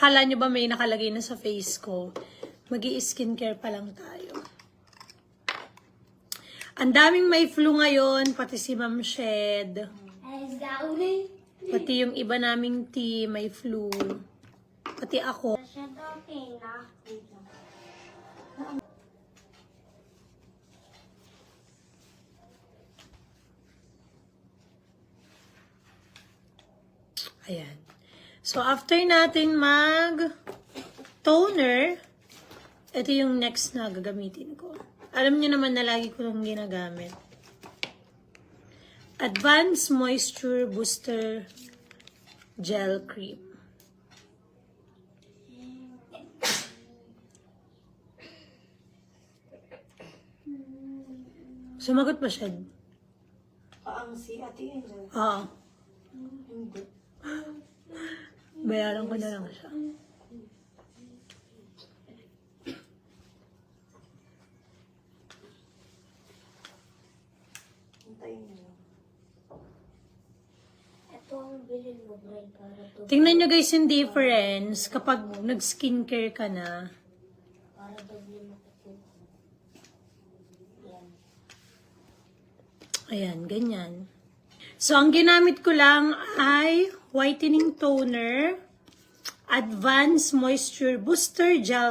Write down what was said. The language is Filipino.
akala nyo ba may nakalagay na sa face ko? mag skincare pa lang tayo. Ang daming may flu ngayon, pati si Ma'am Shed. Pati yung iba naming team may flu. Pati ako. Ayan. So, after natin mag toner, ito yung next na gagamitin ko. Alam niyo naman na lagi ko itong ginagamit. Advanced Moisture Booster Gel Cream. Sumagot ba siya? Paang si Ate Angel. Oo. Hindi. Bayaran ko na lang siya. Tingnan nyo guys yung difference kapag nag-skincare ka na. Ayan, ganyan. So, ang ginamit ko lang ay whitening toner, advanced moisture booster gel